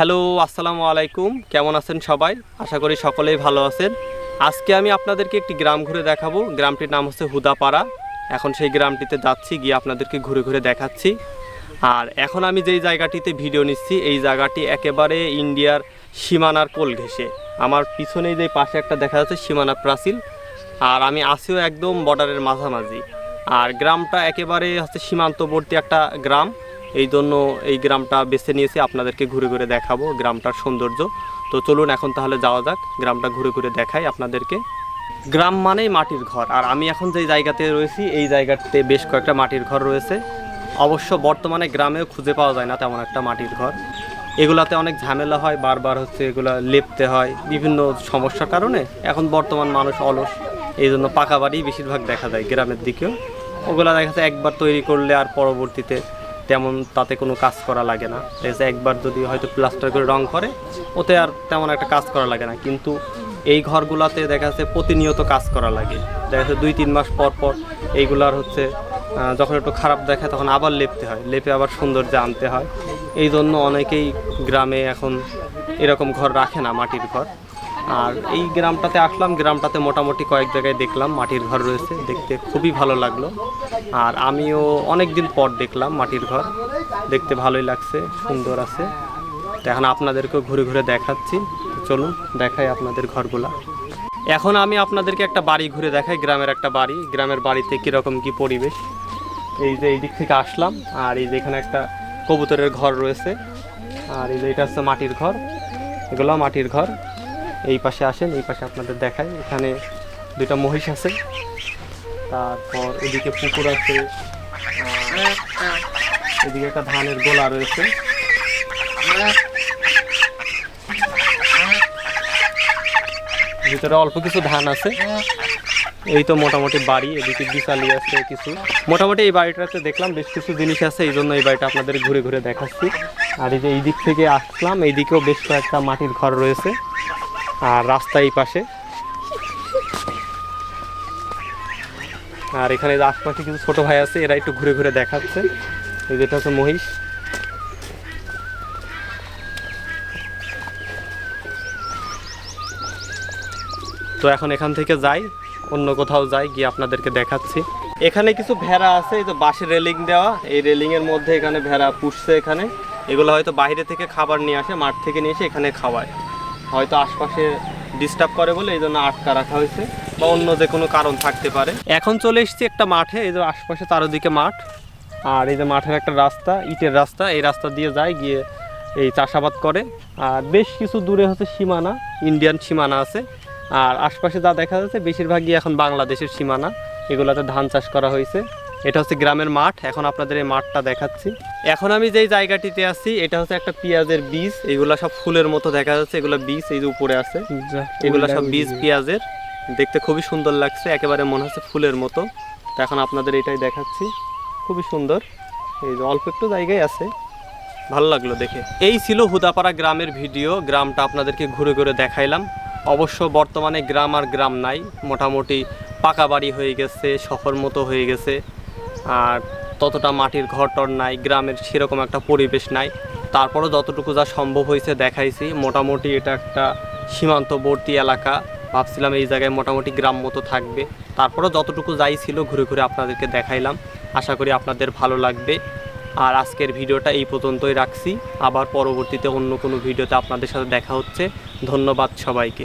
Hello, আসসালামু আলাইকুম। কেমন আছেন সবাই? আশা করি সকলেই ভালো আছেন। আজকে আমি আপনাদেরকে একটি গ্রাম ঘুরে দেখাবো। গ্রামটির নাম হচ্ছে হুদাপাড়া। এখন সেই গ্রামটিতে যাচ্ছি, গিয়ে আপনাদেরকে ঘুরে ঘুরে দেখাচ্ছি। আর এখন আমি যেই জায়গাটিতে ভিডিও নিচ্ছি, এই জায়গাটি একেবারে ইন্ডিয়ার সীমানার কোল ঘেঁষে। আমার পিছনেই যে পাশে একটা দেখা যাচ্ছে, সীমানা প্রাচীল আর আমি আসিও একদম বর্ডারের মাঝামাঝি। আর গ্রামটা একেবারে হচ্ছে সীমান্তবর্তী একটা গ্রাম। এই জন্য এই গ্রামটা বেছে নিয়েছি। আপনাদেরকে ঘুরে ঘুরে দেখাবো গ্রামটার সৌন্দর্য। তো চলুন এখন তাহলে যাওয়া যাক, গ্রামটা ঘুরে ঘুরে দেখাই আপনাদেরকে। গ্রাম মানেই মাটির ঘর। আর আমি এখন যেই জায়গাতে রয়েছি, এই জায়গাতে বেশ কয়েকটা মাটির ঘর রয়েছে। অবশ্য বর্তমানে গ্রামেও খুঁজে পাওয়া যায় না তেমন একটা মাটির ঘর। এগুলাতে অনেক ঝামেলা হয়, বারবার হচ্ছে এগুলা লেপতে হয়, বিভিন্ন সমস্যার কারণে। এখন বর্তমান মানুষ অলস, এই জন্য পাকা বাড়ি বেশিরভাগ দেখা যায় গ্রামের দিকেও। ওগুলা দেখা যায় একবার তৈরি করলে আর পরবর্তীতে তেমন তাতে কোনো কাজ করা লাগে না। দেখা যাচ্ছে একবার যদি হয়তো প্লাস্টার করে রং করে, ওতে আর তেমন একটা কাজ করা লাগে না। কিন্তু এই ঘরগুলাতে দেখা যাচ্ছে প্রতিনিয়ত কাজ করা লাগে। দেখা যাচ্ছে দুই, তিন মাস পর পর এইগুলার হচ্ছে যখন একটু খারাপ দেখায় তখন আবার লেপতে হয়। লেপে আবার সৌন্দর্য আনতে হয়। এই জন্য অনেকেই গ্রামে এখন এরকম ঘর রাখে না, মাটির ঘর। আর এই গ্রামটাতে আসলাম, গ্রামটাতে মোটামুটি কয়েক জায়গায় দেখলাম, মাটির ঘর রয়েছে, দেখতে খুবই ভালো লাগল। আর আমিও অনেক দিন পর দেখলাম মাটির ঘর, দেখতে ভালোই লাগছে, সুন্দর আছে। তো এখন আপনাদেরকেও ঘুরে ঘুরে দেখাচ্ছি। চলুন, দেখাই আপনাদের ঘরগুলা। এখন আমি আপনাদেরকে একটা বাড়ি ঘুরে দেখাই, গ্রামের একটা বাড়ি। গ্রামের বাড়িতে কীরকম কি পরিবেশ? এই যে এই দিক থেকে আসলাম, আর এই যে এখানে একটা কবুতরের ঘর রয়েছে। আর এই যে এটা হচ্ছে মাটির ঘর এগুলো মাটির ঘর। এই পাশে আসেন, এই পাশে আপনাদের দেখাই। এখানে দুইটা মহিষ আছে। তারপর এদিকে পুকুর আছে এদিকে একটা ধানের গোলা রয়েছে। ভিতরে অল্প কিছু ধান আছে। এই তো মোটামুটি বাড়ি, এদিকে বিশালি আছে কিছু। মোটামুটি এই বাড়িটাতে দেখলাম বেশ কিছু জিনিস আছে, এই জন্য এই বাড়িটা আপনাদের ঘুরে ঘুরে দেখাচ্ছি। আর এই যে এই দিক থেকে আসলাম এই দিকেও বেশ কয়েকটা মাটির ঘর রয়েছে। আর রাস্তা এই পাশে। আর এখানে যে আশপাশে কিছু ছোট ভাই আছে, এরা একটু ঘুরে ঘুরে দেখাচ্ছে। এই যেটা হচ্ছে মহিষ। তো এখন এখান থেকে যাই, অন্য কোথাও যাই, গিয়ে আপনাদেরকে দেখাচ্ছি। এখানে কিছু ভেড়া আছে, এই তো বাঁশের রেলিং দেওয়া। এই রেলিং এর মধ্যে এখানে ভেড়া পুষছে এখানে। এগুলো হয়তো বাইরে থেকে খাবার নিয়ে আসে, মাঠ থেকে নিয়ে এসে এখানে খাওয়ায়। হয়তো আশপাশে ডিস্টার্ব করে বলে এই জন্য আটকা রাখা হয়েছে বা অন্য যে কোনো কারণ থাকতে পারে। এখন চলে এসেছি একটা মাঠে, এই যে আশপাশে চারোদিকে মাঠ। আর এই যে মাঠের একটা রাস্তা, ইটের রাস্তা, এই রাস্তা দিয়ে যায়, গিয়ে এই চাষাবাদ করে। আর বেশ কিছু দূরে হচ্ছে সীমানা ইন্ডিয়ান সীমানা আছে। আর আশপাশে যা দেখা যাচ্ছে, বেশিরভাগই এখন বাংলাদেশের সীমানা। এগুলোতে ধান চাষ করা হয়েছে। এটা হচ্ছে গ্রামের মাঠ। এখন আপনাদের এই মাঠটা দেখাচ্ছি। এখন আমি যেই জায়গাটিতে আছি এটা হচ্ছে একটা পেঁয়াজের বীজ। এগুলো সব ফুলের মতো দেখা যাচ্ছে এগুলো বীজ এই যে উপরে আছে। এগুলো সব বীজ পেঁয়াজের। দেখতে খুবই সুন্দর লাগছে একেবারে মনে হচ্ছে ফুলের মতো। তো এখন আপনাদের এটাই দেখাচ্ছি। খুবই সুন্দর। এই যে অল্প একটু জায়গায় আছে। ভালো লাগল দেখে। এই ছিল হুদাপাড়া গ্রামের ভিডিও। গ্রামটা আপনাদেরকে ঘুরে ঘুরে দেখাইলাম। অবশ্য বর্তমানে গ্রাম আর গ্রাম নাই। মোটামুটি পাকা বাড়ি হয়ে গেছে শহর মতো হয়ে গেছে। আর ততটা মাটির ঘর টর নাই, গ্রামের সেরকম একটা পরিবেশ নাই। তারপরও যতটুকু যা সম্ভব হয়েছে দেখাইছি। মোটামুটি এটা একটা সীমান্তবর্তী এলাকা। ভাবছিলাম এই জায়গায় মোটামুটি গ্রাম মতো থাকবে। তারপরও যতটুকু যাই ছিল ঘুরে ঘুরে আপনাদেরকে দেখাইলাম। আশা করি আপনাদের ভালো লাগবে। আর আজকের ভিডিওটা এই পর্যন্তই রাখছি। আবার পরবর্তীতে অন্য কোনো ভিডিওতে আপনাদের সাথে দেখা হচ্ছে। ধন্যবাদ সবাইকে।